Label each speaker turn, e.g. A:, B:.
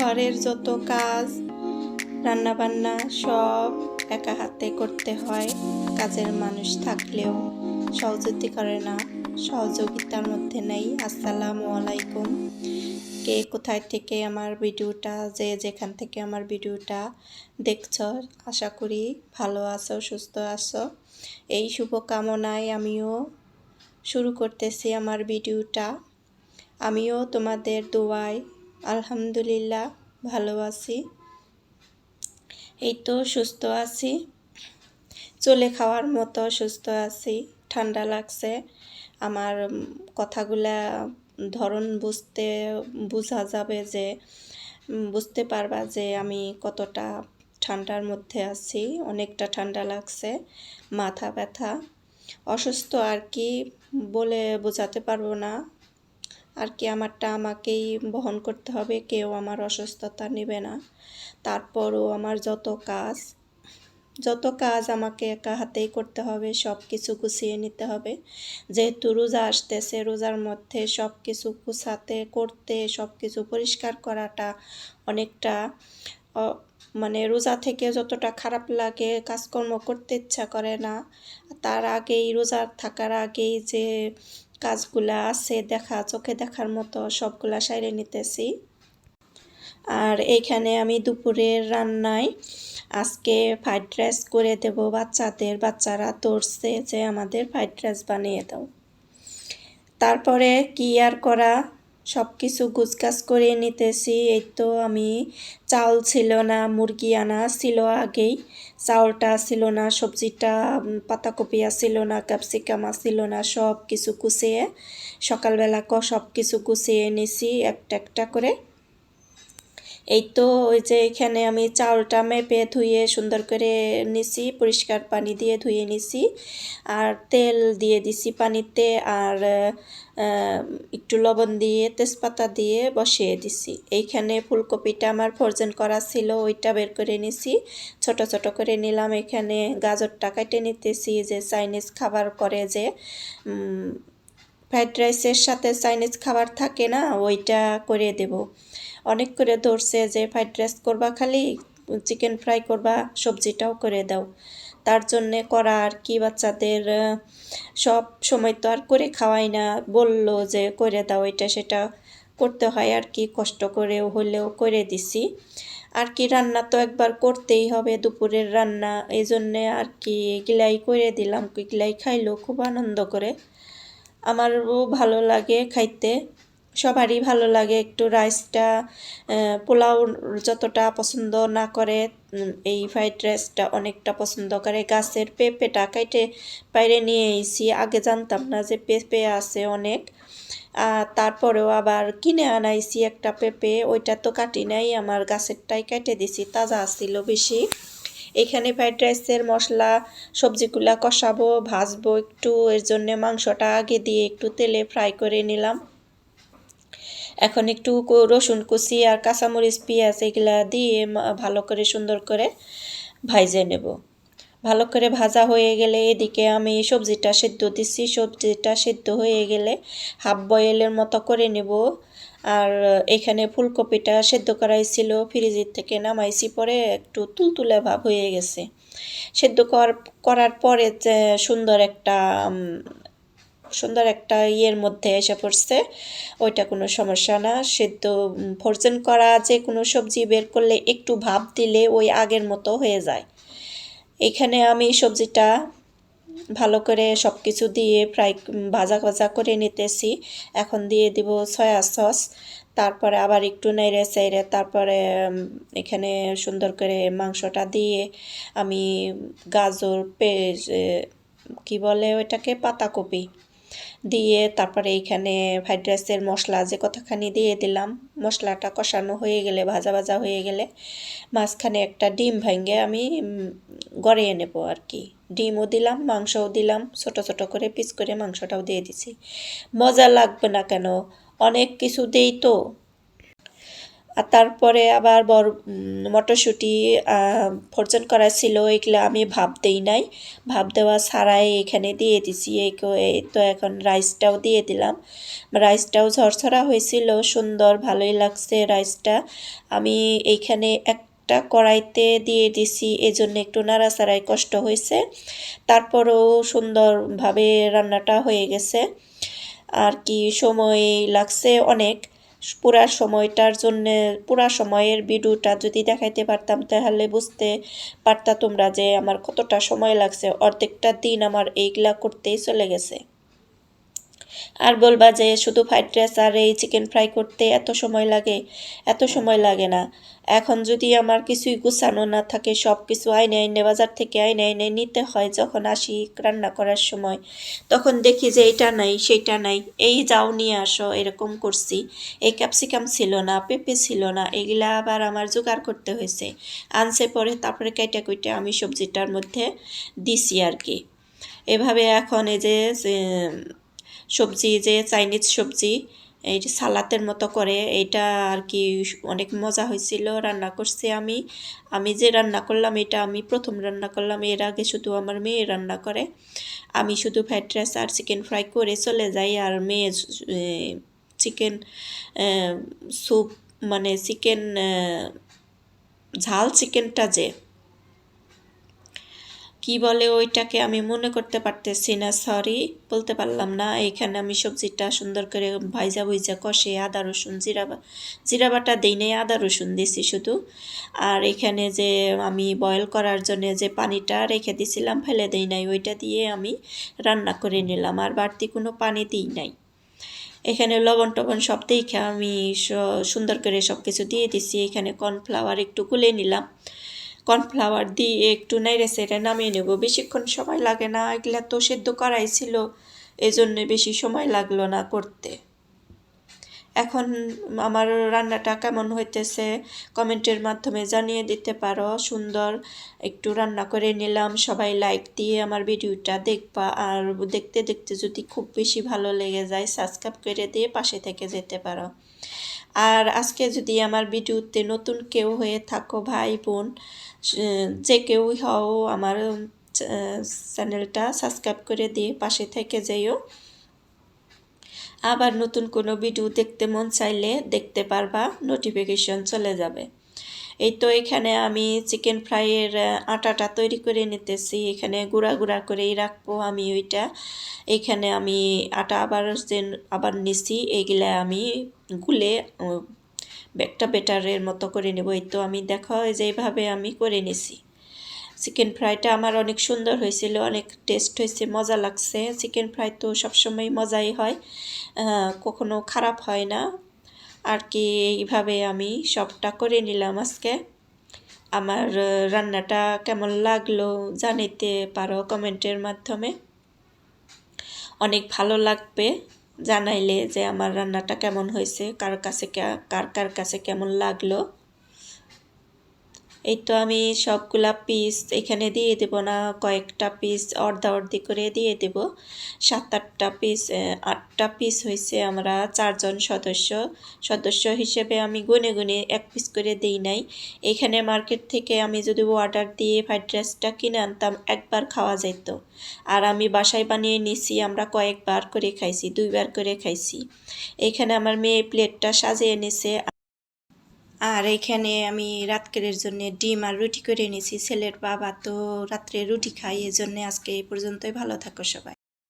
A: ঘরের যত কাজ, রান্নাবান্না সব একা হাতে করতে হয়। কাজের মানুষ থাকলেও সহযোগিতা করে না, সহযোগিতার মধ্যে নেই। আসসালামু আলাইকুম। কে কোথায় থেকে আমার ভিডিওটা, যে যেখান থেকে আমার ভিডিওটা দেখছ, আশা করি ভালো আছো, সুস্থ আছো। এই শুভকামনায় আমিও শুরু করতেছি আমার ভিডিওটা। আমিও তোমাদের দোয়ায় আলহামদুলিল্লাহ, ভালো আছি। এই তো সুস্থ আছি। চলে খাওয়ার মতো সুস্থ আছি, ঠান্ডা লাগছে। আমার কথাগুলা ধরন বুঝতে, বোঝা যাবে যে বুঝতে পারবা যে আমি কতটা ঠান্ডার মধ্যে আছি, অনেকটা ঠান্ডা লাগছে, মাথা ব্যথা। অসুস্থ আর কি বলে বোঝাতে পারব না। আর কি আমারটা আমাকেই বহন করতে হবে, কেউ আমার অসুস্থতা নেবে না। তারপরও আমার যত কাজ যত কাজ আমাকে একা হাতেই করতে হবে সব কিছু গুছিয়ে নিতে হবে। যেহেতু রোজা আসতেছে, রোজার মধ্যে সব কিছু গুছাতে, করতে সব কিছু পরিষ্কার করাটা অনেকটা মানে রোজা থেকে যতটা খারাপ লাগে, কাজকর্ম করতে ইচ্ছা করে না, তার আগেই রোজা থাকার আগেই যে কাজগুলা আছে দেখা, চোখে দেখার মতো সবগুলা সাইরে নিতেছি। আর এইখানে আমি দুপুরের রান্নায় আজকে ফ্রাইড রাইস করে দেব, বাচ্চাদের, বাচ্চারা তোরছে যে আমাদের ফ্রাইড রাইস বানিয়ে দাও। তারপরে কি আর করা সব কিছু গুছগাছ করে নিতেছি। এই তো আমি চাল ছিল না, মুরগি আনা ছিল আগেই। চাউলটা ছিল না, সবজিটা পাতাকপি ছিল না, ক্যাপসিকাম ছিল না সব কিছু কুচিয়ে সকালবেলা সব কিছু কুচিয়ে নিছি একটা একটা করে। এই তো ওই যে এখানে আমি চাউলটা মেপে ধুয়ে সুন্দর করে নিছি, পরিষ্কার পানি দিয়ে ধুয়ে নিছি আর তেল দিয়ে দিছি পানিতে আর একটু লবণ দিয়ে তেজপাতা দিয়ে বসিয়ে দিছি। এইখানে ফুলকপিটা আমার ফ্রোজেন করা ছিল, ওইটা বের করে নিছি। ছোট ছোট করে নিলাম, এখানে গাজরটা কেটে নিতেছি, যে চাইনিজ খাবার করে যে ফ্রাইড রাইসের সাথে চাইনিজ খাবার থাকে না, ওইটা করে দেব। অনেক করে ধরছে যে ফ্রাইড রাইস করবা খালি, চিকেন ফ্রাই করবা, সবজিটাও করে দাও। তার জন্যে করা আর কি, বাচ্চাদের সব সময় তো আর করে খাওয়াই না। বলল যে করে দাও, এটা সেটা করতে হয় আর কি, কষ্ট করেও হলেও করে দিছি। আর কি রান্না তো একবার করতেই হবে, দুপুরের রান্না, এই জন্যে আর কি এগুলাই করে দিলাম। এগুলাই খাইলো, খুব আনন্দ করে। আমারও ভালো লাগে খাইতে। সবারই ভালো লাগে একটু রাইসটা পোলাও যতটা পছন্দ না করে এই ফ্রাইড রাইসটা অনেকটা পছন্দ করে। গাছের পেঁপেটা কেটে বাইরে নিয়ে এসেছি আগে জানতাম না যে পেঁপে আছে অনেক। তারপরেও আবার কিনে আনাইছি একটা পেঁপে। ওইটা তো কাটি নাই, আমার গাছেরটাই কেটে দিছি, তাজা ছিল বেশি। এখানে ফ্রাইড রাইসের মশলা, সবজিগুলা কষাবো, ভাজবো, একটু এর জন্য মাংসটা আগে দিয়ে একটু তেলে ফ্রাই করে নিলাম। এখন একটু রসুন কুচি আর কাঁচামরিচ, পেঁয়াজ এগুলা দিয়ে ভালো করে সুন্দর করে ভাইজে নেব। ভালো করে ভাজা হয়ে গেলে এদিকে আমি সবজিটা সেদ্ধ দিচ্ছি সবজিটা সেদ্ধ হয়ে গেলে হাফ বয়েলের মতো করে নেব। আর এখানে ফুলকপিটা সেদ্ধ করাই ছিল, ফ্রিজের থেকে নামাইছি পরে একটু তুলতুলে ভাব হয়ে গেছে। সেদ্ধ করার করার পরে সুন্দর একটা সুন্দর একটা ইয়ের মধ্যে এসে পড়ছে, ওইটা কোনো সমস্যা না। সেদ্ধ ফ্রোজেন করা যে কোনো সবজি বের করলে একটু ভাব দিলে ওই আগের মতো হয়ে যায়। এখানে আমি সবজিটা ভালো করে সব কিছু দিয়ে ফ্রাই ভাজা ভাজা করে নিতেছি। এখন দিয়ে দিব সয়া সস তারপরে আবার একটু নেড়ে চেড়ে তারপরে এখানে সুন্দর করে মাংসটা দিয়ে আমি গাজর এ, কি বলে ওইটাকে পাতাকপি দিয়ে তারপরে এইখানে ফ্রাইড রাইসের মশলা যে কতখানি দিয়ে দিলাম মশলাটা কষানো হয়ে গেলে ভাজা ভাজা হয়ে গেলে মাঝখানে একটা ডিম ভেঙে আমি গড়িয়ে নেব আর কি। ডিমও দিলাম মাংসও দিলাম ছোট ছোট করে পিস করে মাংসটাও দিয়ে দিছি। মজা লাগবে না কেন? অনেক কিছু দেই তো। আর তারপরে আবার উম, মটরশুঁটি ভর্জন করা ছিল এগুলো আমি ভাব দেই নাই। ভাব দেওয়া ছাড়াই এখানে দিয়ে দিছি এই তো এখন রাইসটাও দিয়ে দিলাম। রাইসটাও ঝরঝরা হয়েছিল সুন্দর ভালোই লাগছে রাইসটা আমি এইখানে একটা কড়াইতে দিয়ে দিছি, এজন্য একটু নাড়াচাড়াই কষ্ট হয়েছে। তারপরেও সুন্দরভাবে রান্নাটা হয়ে গেছে। আর কি সময় লাগছে অনেক। পুরা সময়টার জন্য, পুরা সময়ের ভিডিওটা যদি দেখাইতে পারতাম, তাহলে বুঝতে পারতা তোমরা যে আমার কতটা সময় লাগছে। অর্ধেকটা দিন আমার এইগুলা করতেই চলে গেছে। আর বলবা যে শুধু ফ্রাইড রাইস আর এই চিকেন ফ্রাই করতে এত সময় লাগে এত সময় লাগে না। এখন যদি আমার কিছুই গুছানো না থাকে সব কিছু আইনে আইনে বাজার থেকে আইনে আইনে নিতে হয় যখন আসি রান্না করার সময় তখন দেখি যে এটা নাই সেটা নাই এই যাও নিয়ে আসো এরকম করছি। এই ক্যাপসিকাম ছিল না পেঁপে ছিল না এগুলা আবার আমার জোগাড় করতে হয়েছে। আনছে পরে তারপরে কেটে কুইটে আমি সবজিটার মধ্যে দিছি আর কি। এভাবে এখন এই যে, সবজি যে চাইনিজ সবজি, এই যে সালাতের মতো করে এইটা আর কি অনেক মজা হয়েছিল, রান্না করছি আমি। আমি যে রান্না করলাম, এটা আমি প্রথম রান্না করলাম, এর আগে শুধু আমার মেয়ে রান্না করে। আমি শুধু ফ্রাইড রাইস আর চিকেন ফ্রাই করে চলে যাই, আর মেয়ে চিকেন স্যুপ মানে চিকেন ঝাল চিকেনটা যে কি বলে ওইটাকে আমি মনে করতে পারতেছি না সরি বলতে পারলাম না। এখানে আমি সবজিটা সুন্দর করে ভাইজা ভুইজা কষে আদা, রসুন, জিরা জিরা বাটা দিই নাই, আদা, রসুন দিছি শুধু। আর এখানে যে আমি বয়েল করার জন্য যে পানিটা রেখে দিছিলাম, ফেলে দিই নাই, ওইটা দিয়ে আমি রান্না করে নিলাম। আর বাড়তি কোনো পানি দিই নাই। এখানে লবণ টবণ সব দেখে আমি সুন্দর করে সব কিছু দিয়ে দিছি। এখানে কর্নফ্লাওয়ার একটু গুলে নিলাম। কর্নফ্লাওয়ার দিয়ে একটু নেড়ে সেড়ে নামিয়ে নেব। বেশিক্ষণ সময় লাগে না, এগুলা তো সেদ্ধ করাই ছিল, এজন্য বেশি সময় লাগল না করতে। এখন আমার রান্নাটা কেমন হইতেছে কমেন্টের মাধ্যমে জানিয়ে দিতে পারো। সুন্দর একটু রান্না করে নিলাম, সবাই লাইক দিয়ে আমার ভিডিওটা দেখবা। আর দেখতে দেখতে যদি খুব বেশি ভালো লেগে যায়, সাবস্ক্রাইব করে দিয়ে পাশে থেকে যেতে পারো। আর আজকে যদি আমার ভিডিওতে নতুন কেউ হয়ে থাকো, ভাই, বোন যে কেউই হও, আমার চ্যানেলটা সাবস্ক্রাইব করে দিয়ে পাশে থেকে যেও। আবার নতুন কোনো ভিডিও দেখতে মন চাইলে দেখতে পারবা নোটিফিকেশন চলে যাবে। এই তো এখানে আমি চিকেন ফ্রাইয়ের আটাটা তৈরি করে নিতেছি। এখানে গুঁড়া গুঁড়া করেই রাখব আমি ওইটা। এখানে আমি আটা আবার যে, আবার নিছি এইগুলা আমি গুলে একটা বেটারের মতো করে নেব। এই তো আমি দেখো এই যে এইভাবে আমি করে নিছি। চিকেন ফ্রাইটা আমার অনেক সুন্দর হয়েছিল, অনেক টেস্ট হয়েছে, মজা লাগছে। চিকেন ফ্রাই তো সবসময় মজাই হয় কখনো খারাপ হয় না। আর কি এইভাবে আমি সবটা করে নিলাম আজকে। আমার রান্নাটা কেমন লাগল জানিতে পারো কমেন্টের মাধ্যমে। অনেক ভালো লাগবে। জানাইলে যে আমার রান্নাটা কেমন হয়েছে কার কাছে কার কার কাছে কেমন লাগল। এই তো আমি সবগুলা পিস এখানে দিয়ে দেব না, কয়েকটা পিস অর্ধা অর্ধি করে দিয়ে দেব। সাত আটটা পিস আটটা পিস হয়েছে আমরা চারজন সদস্য। সদস্য হিসেবে আমি গুনে গুনে এক পিস করে দিই নাই। এখানে মার্কেট থেকে আমি যদি অর্ডার দিয়ে ফ্রাইড রাইসটা কিনে আনতাম, একবার খাওয়া যেত আর আমি বাসায় বানিয়ে নিছি, আমরা কয়েকবার করে খাইছি, দুইবার করে খাইছি। এখানে আমার মেয়ে প্লেটটা সাজিয়ে নিছে আর এখানে আমি রাতকেরের জন্য ডিম আর রুটি করে এনেছি। ছেলের বাবা তো রাত্রে রুটি খাই এই জন্য আজকে এই পর্যন্তই। ভালো থাকো সবাই।